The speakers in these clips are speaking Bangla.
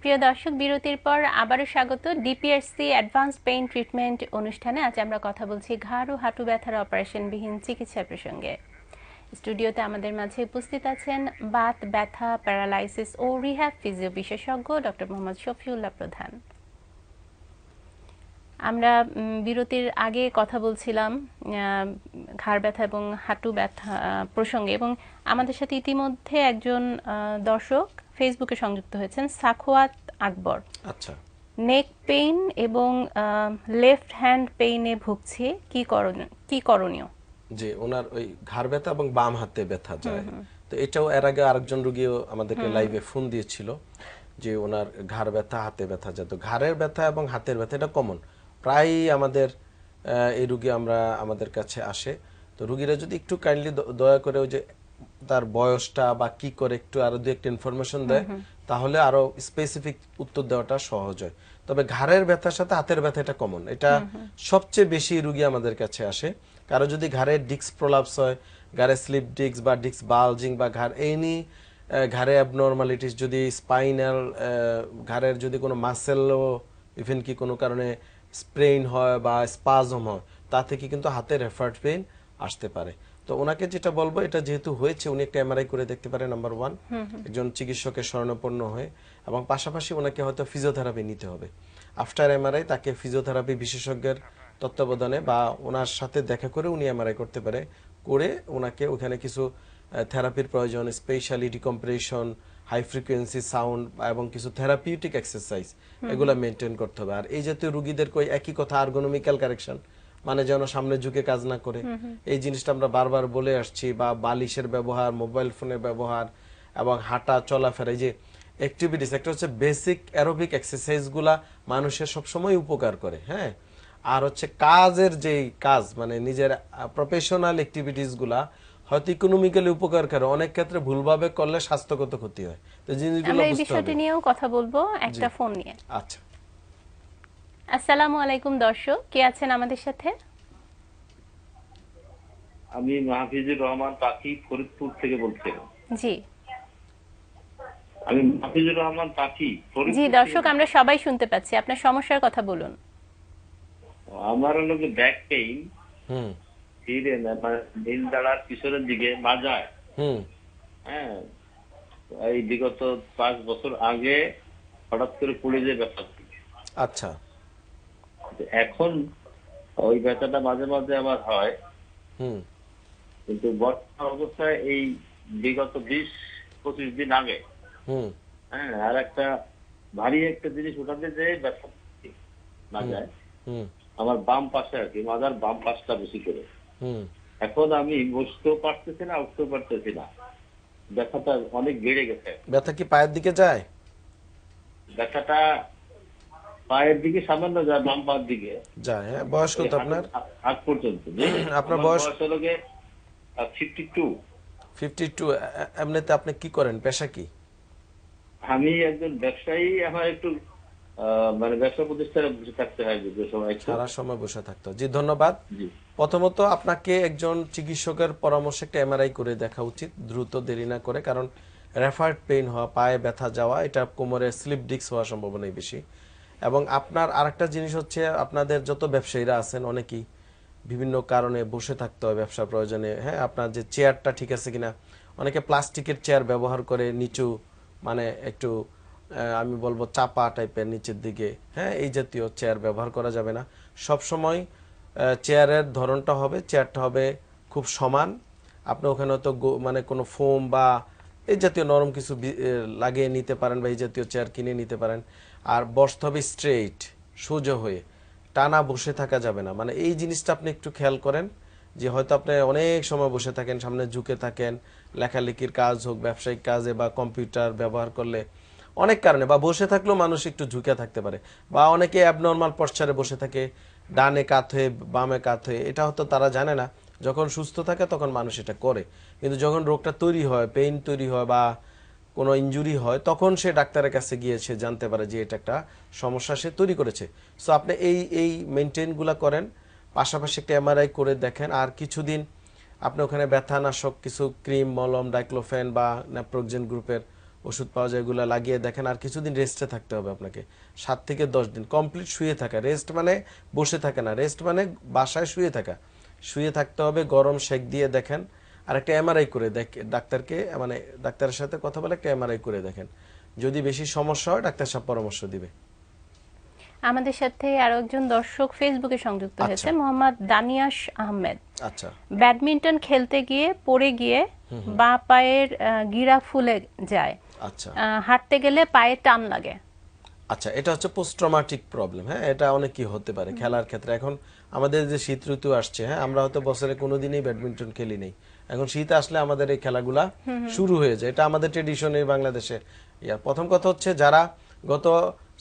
প্রিয় দর্শক, বিরতির পর আবারও স্বাগত ডিপিআরসি অ্যাডভান্স পেইন ট্রিটমেন্ট অনুষ্ঠানে। আজ আমরা কথা বলছি ঘাড় ও হাঁটু ব্যথার অপারেশনবিহীন চিকিৎসা প্রসঙ্গে। স্টুডিওতে আমাদের মাঝে উপস্থিত আছেন বাত, ব্যথা, প্যারালাইসিস ও রিহ্যাব ফিজিও বিশেষজ্ঞ ডক্টর মোহাম্মদ শফিউল্লাহ প্রধান। আমরা বিরতির আগে কথা বলছিলাম ঘাড় ব্যথা এবং হাঁটু ব্যথা প্রসঙ্গে এবং আমাদের সাথে ইতিমধ্যে একজন দর্শক ফেসবুকে সংযুক্ত হয়েছেন সাখোয়াত আকবর। আচ্ছা। নেক পেইন এবং লেফট হ্যান্ড পেইনে ভুগছে কি করণীয় কি করণীয়? যে ওনার ওই ঘাড় ব্যথা এবং বাম হাতে ব্যথা যায়। তো এটাও এর আগে আরেকজন রুগীও আমাদেরকে লাইভে ফোন দিয়েছিল যে ওনার ঘাড় ব্যথা হাতে ব্যথা যায়। তো ঘাড়ের ব্যথা এবং হাতের ব্যথা এটা কমন প্রায়ই আমাদের এই রুগী আমরা আমাদের কাছে আসে। তো রুগীরা যদি একটু কাইন্ডলি দয়া করে ওই যে তার বয়সটা বা কি করে একটু আরও দু একটা ইনফরমেশন দেয় তাহলে আরও স্পেসিফিক উত্তর দেওয়াটা সহজ হয়। তবে ঘাড়ের ব্যথার সাথে হাতের ব্যথা এটা কমন এটা সবচেয়ে বেশি রুগী আমাদের কাছে আসে। কারও যদি ঘাড়ের ডিস্ক প্রলাপস হয় ঘাড়ে স্লিপ ডিস্ক বা ডিস্ক বালজিং বা ঘাড় এনি ঘাড়ে অ্যাবনর্মালিটিস যদি স্পাইনাল ঘাড়ের যদি কোনো মাসেলও ইভেন কি কোনো কারণে স্প্রেইন হয় বা স্পাজম হয় তা থেকে কিন্তু হাতের এফার্ট পেইন আসতে পারে। তো ওনাকে যেটা বলব এটা যেহেতু হয়েছে উনি একটা এমআরআই করে দেখতে পারে নাম্বার ওয়ান একজন চিকিৎসকের শরণাপন্ন হয়ে এবং পাশাপাশি ওনাকে হয়তো ফিজিওথেরাপি নিতে হবে। আফটার এমআরআই তাকে ফিজিওথেরাপি বিশেষজ্ঞের তত্ত্বাবধানে বা ওনার সাথে দেখা করে উনি এমআরআই করতে পারে করে ওনাকে ওখানে কিছু থেরাপির প্রয়োজন specially decompression high frequency sound এবং কিছু থেরাপিউটিক এক্সারসাইজ এগুলো মেনটেন করতে হবে। আর এই জাতীয় রুগীদের কই একই কথা আর্গোনমিক্যাল কারেকশন মানে যেন সামনে ঝুঁকে কাজ না করে। এই জিনিসটা আমরা বারবার বলে আসছি বা বালিশের ব্যবহার মোবাইল ফোনের ব্যবহার এবং হাঁটা চলাফেরা যে অ্যাক্টিভিটিস একটা হচ্ছে বেসিক অ্যারোবিক এক্সারসাইজগুলা মানুষের সবসময় উপকার করে হ্যাঁ? আর হচ্ছে কাজের যেই কাজ মানে নিজের প্রফেশনাল অ্যাক্টিভিটিসগুলা হয়তো ইকোনমিক্যালি উপকার করে অনেক ক্ষেত্রে ভুলভাবে করলে স্বাস্থ্যগত ক্ষতি হয়। তো জিনিসগুলো আমরা এই বিষয়টি নিয়েও কথা বলব একটা ফোন নিয়ে। আচ্ছা। আসসালামু আলাইকুম দর্শক কে আছেন আমাদের সাথে? আমি মাহফিজুর রহমান পাখি ফরিদপুর থেকে বলছি জি। আমি মাহফিজুর রহমান পাখি জি দর্শক আমরা সবাই শুনতে পাচ্ছি। আপনার সমস্যার কথা বলুন। আমার হলো ব্যাক পেইন হুম। ফিরে না মানে নীল দাঁড়ার পিছনের দিকে মাজায়। হুম। হ্যাঁ এই বিগত পাঁচ বছর আগে হঠাৎ করে পড়ে যায় ব্যথা আচ্ছা। এখন ওই ব্যথাটা মাঝে মাঝে আমার হয়। কিন্তু বর্তমান অবস্থায় এই বিগত বিশ পঁচিশ দিন আগে হ্যাঁ আর একটা ভারী একটা জিনিস উঠাতে যে ব্যথা না যায়। আমার বাম পাশে আর কি মাজার বাম পাশটা বেশি করে। হুম। এখন আমি বসতেও পারতেছি না উঠতেও পারতেছি না। ব্যথাটা অনেক বেড়ে গেছে। ব্যথা কি পায়ের দিকে যায়? ব্যথাটা পায়ের দিকে সামান্য যায় বাম পায়ের দিকে। যায় হ্যাঁ বয়স কত আপনার? হাত- হাত পর্যন্ত আপনার বয়স? হলো গিয়ে ফিফটি টু ফিফটি টু এমনিতে আপনি কি করেন? পেশা কি? আমি একজন ব্যবসায়ী আমার একটু মানে ব্যবসা প্রতিষ্ঠানে বসে থাকতে হয় সময় সারা সময় বসে থাকতো জি ধন্যবাদ। প্রথমত আপনাকে একজন চিকিৎসকের পরামর্শে একটা এমআরআই করে দেখা উচিত। দ্রুত দেরি না করে কারণ রেফার্ড পেইন হওয়া পায়ে ব্যথা যাওয়া এটা কোমরে স্লিপ ডিস্ক হওয়ার সম্ভাবনাই বেশি। এবং আপনার আরেকটা জিনিস হচ্ছে আপনাদের যত ব্যবসায়ীরা আছেন অনেকেই বিভিন্ন কারণে বসে থাকতে হয় ব্যবসা প্রয়োজনে। হ্যাঁ আপনার যে চেয়ারটা ঠিক আছে কিনা? অনেকে প্লাস্টিকের চেয়ার ব্যবহার করে নিচু মানে একটু আমি বলব চাপা টাইপের নিচের দিকে। হ্যাঁ এই জাতীয় চেয়ার ব্যবহার করা যাবে না। সব সময় চেয়ারের ধরনটা হবে, চেয়ারটা হবে খুব সমান। আপনি ওখানে তো মানে কোনো ফোম বা এই জাতীয় নরম কিছু লাগিয়ে নিতে পারেন বা এই জাতীয় চেয়ার কিনে নিতে পারেন। আর বসতে হবে স্ট্রেইট সোজা হয়ে টানা বসে থাকা যাবে না। মানে এই জিনিসটা আপনি একটু খেয়াল করেন যে হয়তো আপনি অনেক সময় বসে থাকেন, সামনে ঝুঁকে থাকেন, লেখালেখির কাজ হোক, ব্যবসায়িক কাজে বা কম্পিউটার ব্যবহার করলে অনেক কারণে বা বসে থাকলেও মানুষ একটু ঝুঁকে থাকতে পারে বা অনেকে অ্যাবনর্মাল পশ্চারে বসে থাকে, ডানে কাত হয়ে, বামে কাত হয়ে, এটা হয়তো তারা জানে না। যখন সুস্থ থাকে তখন মানুষ এটা করে। কিন্তু যখন রোগটা তৈরি হয় পেইন তৈরি হয় বা কোনো ইনজুরি হয়, তখন সে ডাক্তারের কাছে গিয়ে সে জানতে পারে যে এটা একটা সমস্যা সে তৈরি করেছে। সো আপনি এই এই মেনটেনগুলো করেন, পাশাপাশি একটা এমআরআই করে দেখেন, আর কিছুদিন আপনি ওখানে ব্যথানাশক কিছু ক্রিম মলম ডাইক্লোফেন বা ন্যাপ্রোকজেন গ্রুপের ওষুধ পাওয়া যায়, এগুলো লাগিয়ে দেখেন, আর কিছুদিন রেস্টে থাকতে হবে আপনাকে। সাত থেকে দশ দিন কমপ্লিট শুয়ে থাকা। রেস্ট মানে বসে থাকা না রেস্ট মানে বাসায় শুয়ে থাকা। শুয়ে থাকতে হবে, গরম শেক দিয়ে দেখেন আর একটা এমআরআই করে দেখ ডাক্তারকে মানে ডাক্তারের সাথে কথা বলে একটা এমআরআই করে দেখেন। যদি বেশি সমস্যা হয় ডাক্তার সাহেব পরামর্শ দিবে। আমাদের সাথে আরও একজন দর্শক ফেসবুকে সংযুক্ত আচ্ছা। হয়েছে মোহাম্মদ দানিয়াস আহমেদ। আচ্ছা। ব্যাডমিন্টন খেলতে গিয়ে পড়ে গিয়ে বা পায়ের গিরা ফুলে যায়। আচ্ছা। হাঁটতে গেলে পায়ে টান লাগে। আচ্ছা এটা হচ্ছে পোস্ট ট্রমাটিক প্রবলেম হ্যাঁ? এটা অনেকই হতে পারে খেলার ক্ষেত্রে। এখন আমাদের যে শীত ঋতু আসছে হ্যাঁ? আমরা হয়তো বছরে কোনোদিনই ব্যাডমিন্টন খেলি নেই। এখন শীত আসলে আমাদের এই খেলাগুলা শুরু হয়ে যায়। এটা আমাদের ট্রেডিশন এই বাংলাদেশে। ইয়া প্রথম কথা হচ্ছে যারা গত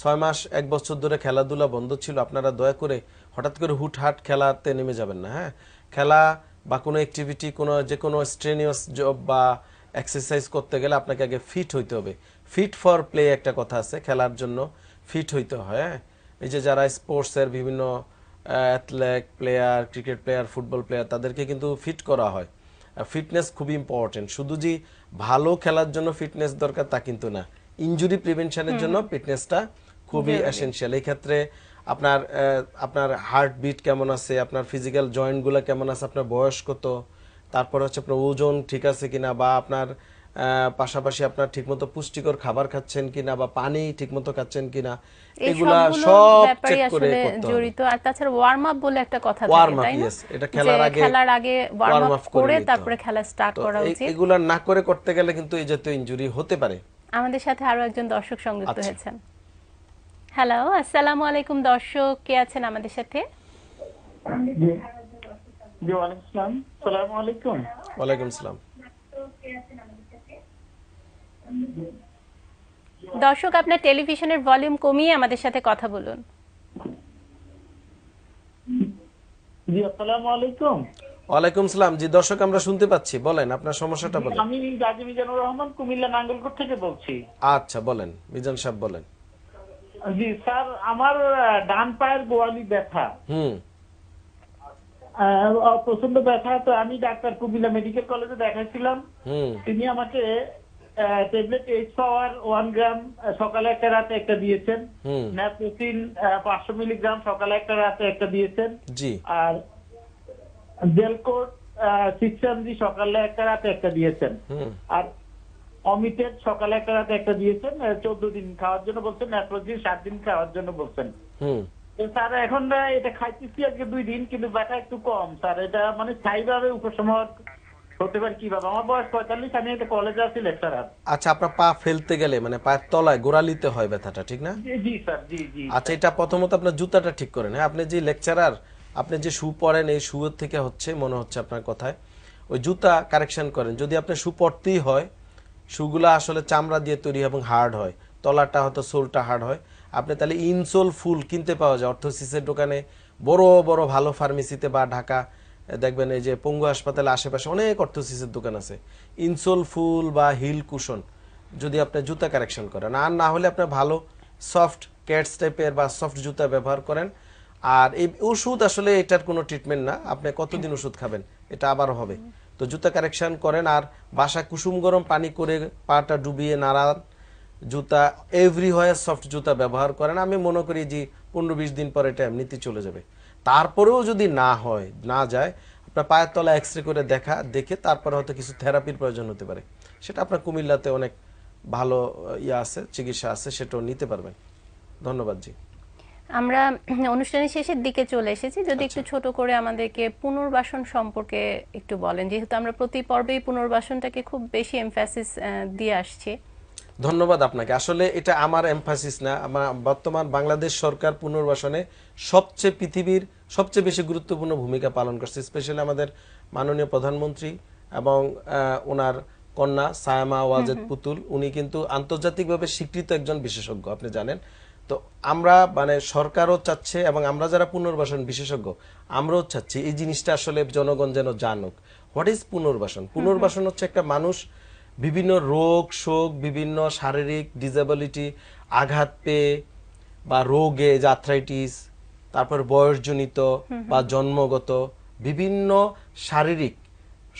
ছয় মাস এক বছর ধরে খেলাধুলা বন্ধ ছিল আপনারা দয়া করে হঠাৎ করে হুটহাট খেলাতে নেমে যাবেন না হ্যাঁ? খেলা বা কোনো অ্যাক্টিভিটি কোনো যে কোনো স্ট্রেনিয়াস জব বা এক্সারসাইজ করতে গেলে আপনাকে আগে ফিট হইতে হবে। ফিট ফর প্লে একটা কথা আছে খেলার জন্য ফিট হইতে হয় হ্যাঁ? এই যে যারা স্পোর্টসের বিভিন্ন athlete player cricket player football player তাদেরকে কিন্তু ফিট করা হয়। ফিটনেস খুবই ইম্পর্টেন্ট শুধু যে ভালো খেলার জন্য ফিটনেস দরকার তা কিন্তু না। ইঞ্জুরি প্রিভেনশনের জন্য ফিটনেসটা খুবই এসেনশিয়াল এই ক্ষেত্রে আপনার আপনার হার্ট বিট কেমন আছে আপনার ফিজিক্যাল জয়েন্টগুলো কেমন আছে আপনার বয়স কত তারপর হচ্ছে আপনার ওজন ঠিক আছে কিনা বা আপনার পাশাপাশি আপনার ঠিকমতো পুষ্টিকর খাবার খাচ্ছেন কিনা বা পানি ঠিকমতো খাচ্ছেন কিনা এগুলা সব চেক করে করতে জড়িত। আর তাছাড়া ওয়ার্ম আপ বলে একটা কথা তাই না? yes, এটা খেলার আগে খেলার আগে ওয়ার্ম আপ করে তারপরে খেলা স্টার্ট করা উচিত। এগুলা না করে করতে গেলে কিন্তু এই জাতীয় ইনজুরি হতে পারে। আমাদের সাথে আরও একজন দর্শক সংযুক্ত আচ্ছা। হয়েছেন। হ্যালো আসসালামু আলাইকুম দর্শক কে আছেন আমাদের সাথে? জি ওয়ালাইকুম আসসালাম। সালাম আলাইকুম। ওয়ালাইকুম সালাম দর্শক আপনার টেলিভিশনের ভলিউম কমিয়ে আমাদের সাথে কথা বলুন। জি আসসালামু আলাইকুম। ওয়ালাইকুম সালাম। জি দর্শক আমরা শুনতে পাচ্ছি। বলেন আপনার সমস্যাটা বলেন। আমি গাজী মিজানুর রহমান কুমিল্লা নাঙ্গলকোট থেকে বলছি। আচ্ছা বলেন মিজান সাহেব বলেন। জি স্যার আমার ডান পায়ের গোয়ালি ব্যথা। হুম। প্রচণ্ড ব্যথা। তো আমি ডাক্তার কুমিল্লা মেডিকেল কলেজে দেখাইছিলাম। হুম। তিনি আমাকে tablet H power one gram সকালে একটা রাতে একটা দিয়েছেন। হুম। ন্যাপ্রোটিন পাঁচশো মিলিগ্রাম সকালে একটা রাতে একটা দিয়েছেন। আর জেলকোট সিক্স এমজি সকালে একটা রাতে একটা দিয়েছেন। আর অমিটেড সকালে একটা রাতে একটা দিয়েছেন। চোদ্দ দিন খাওয়ার জন্য বলছেন ন্যাপ্রোজিন সাত দিন খাওয়ার জন্য বলছেন। স্যার এখন এটা খাইতেছি আজকে দুই দিন কিন্তু ব্যথা একটু কম। স্যার এটা মানে স্থায়ীভাবে উপশম হতে পারে কীভাবে আমার বয়স পঁয়তাল্লিশ আমি একটা কলেজে আছি লেকচারার আচ্ছা আপনার পা ফেলতে গেলে মানে পায়ের তলায় গোড়ালিতে হয় ব্যথাটা ঠিক না? জি স্যার জি জি আচ্ছা এটা প্রথমত আপনার জুতাটা ঠিক করেন। হ্যাঁ আপনি যে লেকচারার আপনি যে শু পরেন এই শুয়ের থেকে হচ্ছে মনে হচ্ছে আপনার কথায় ওই জুতা কারেকশন করেন। যদি আপনি শু পরতেই হয় শুগুলা আসলে চামড়া দিয়ে তৈরি এবং হার্ড হয় তলাটা হয়তো সোলটা হার্ড হয়। আপনি তাহলে ইনসোল ফুল কিনতে পাওয়া যায় অর্থোসিসের দোকানে বড় বড় ভালো ফার্মেসিতে বা ঢাকা দেখবেন এই যে পঙ্গু হাসপাতালে আশেপাশে অনেক অর্থোসিসের দোকান আছে। ইনসোল ফুল বা হিল কুশন, যদি আপনি জুতা কারেকশন করেন। আর না হলে আপনি ভালো সফট ক্যাটস টাইপের বা সফট জুতা ব্যবহার করেন। আর এই ওষুধ আসলে এটার কোনো ট্রিটমেন্ট না। আপনি কতদিন ওষুধ খাবেন? এটা আবার হবে। তো জুতা কারেকশন করেন আর বাসা কুসুম গরম পানি করে পাটা ডুবিয়ে নাড়ান। জুতা এভরি হয় সফট জুতা ব্যবহার করেন। আমি মনে করি যে পনেরো বিশ দিন পরে এটা এমনিতেই চলে যাবে। তারপরেও যদি না হয় না যায় আপনার পায়ের তলা এক্স রে করে দেখা দেখে তারপরে হয়তো কিছু থেরাপির প্রয়োজন হতে পারে। সেটা আপনার কুমিল্লাতে অনেক ভালো ইয়ে আছে চিকিৎসা আছে সেটাও নিতে পারবেন। ধন্যবাদ জি। আমরা অনুষ্ঠানের শেষের দিকে চলে এসেছি। যদি আচ্ছা। একটু ছোট করে আমাদেরকে পুনর্বাসন সম্পর্কে একটু বলেন যেহেতু আমরা প্রতি পর্বেই পুনর্বাসনটাকে খুব বেশি এমফাসিস দিয়ে আসছি। ধন্যবাদ আপনাকে। আসলে এটা আমার এমফাসিস না। আমার বর্তমান বাংলাদেশ সরকার পুনর্বাসনে সবচেয়ে পৃথিবীর সবচেয়ে বেশি গুরুত্বপূর্ণ ভূমিকা পালন করছে স্পেশালি আমাদের মাননীয় প্রধানমন্ত্রী এবং ওনার কন্যা সায়ামা ওয়াজেদ পুতুল উনি কিন্তু আন্তর্জাতিকভাবে স্বীকৃত একজন বিশেষজ্ঞ আপনি জানেন। তো আমরা মানে সরকারও চাচ্ছে এবং আমরা যারা পুনর্বাসন বিশেষজ্ঞ আমরাও চাচ্ছি এই জিনিসটা আসলে জনগণ যেন জানুক। হোয়াট ইজ পুনর্বাসন? পুনর্বাসন হচ্ছে একটা মানুষ বিভিন্ন রোগ শোক বিভিন্ন শারীরিক ডিসেবিলিটি আঘাত পেয়ে বা রোগে যে আর্থ্রাইটিস তারপর বয়সজনিত বা জন্মগত বিভিন্ন শারীরিক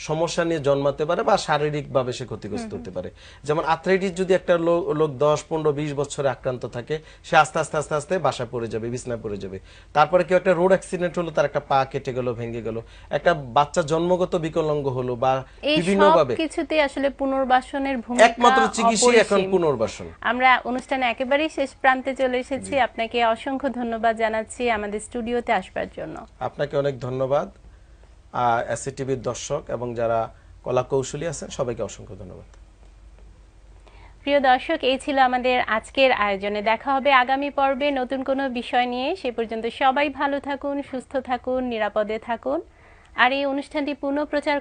সমস্যা নিয়ে জন্মাতে পারে বা শারীরিক ভাবে সে ক্ষতিগ্রস্ত হতে পারে। যেমন আথরাইটিস যদি একটা লোক দশ পনেরো বিশ বছরে আক্রান্ত থাকে সে আস্তে আস্তে আস্তে আস্তে বাসা পড়ে যাবে বিছনায় পড়ে যাবে। তারপরে কেউ একটা রোড অ্যাক্সিডেন্ট হলো তার একটা পা কেটে গেল ভেঙে গেল একটা বাচ্চা জন্মগত বিকলাঙ্গ হলো বা এই বিভিন্ন সব ভাবে কিছুতে আসলে পুনর্বাসনের ভূমিকা একমাত্র চিকিৎসাই এখন পুনর্বাসন। আমরা অনুষ্ঠানে একেবারেই শেষ প্রান্তে চলে এসেছি। আপনাকে অসংখ্য ধন্যবাদ জানাচ্ছি আমাদের স্টুডিওতে আসবার জন্য। আপনাকে অনেক ধন্যবাদ। এসি টিভির দর্শক এবং যারা কলা কৌশলী আছেন, সবাইকে অসংখ্য ধন্যবাদ। প্রিয় দর্শক, এই ছিল আমাদের আজকের আয়োজনে। দেখা হবে আগামী পর্বে নতুন কোনো বিষয় নিয়ে। সে পর্যন্ত সবাই ভালো থাকুন, সুস্থ থাকুন, নিরাপদে থাকুন। আর এই অনুষ্ঠানটি পুনঃপ্রচার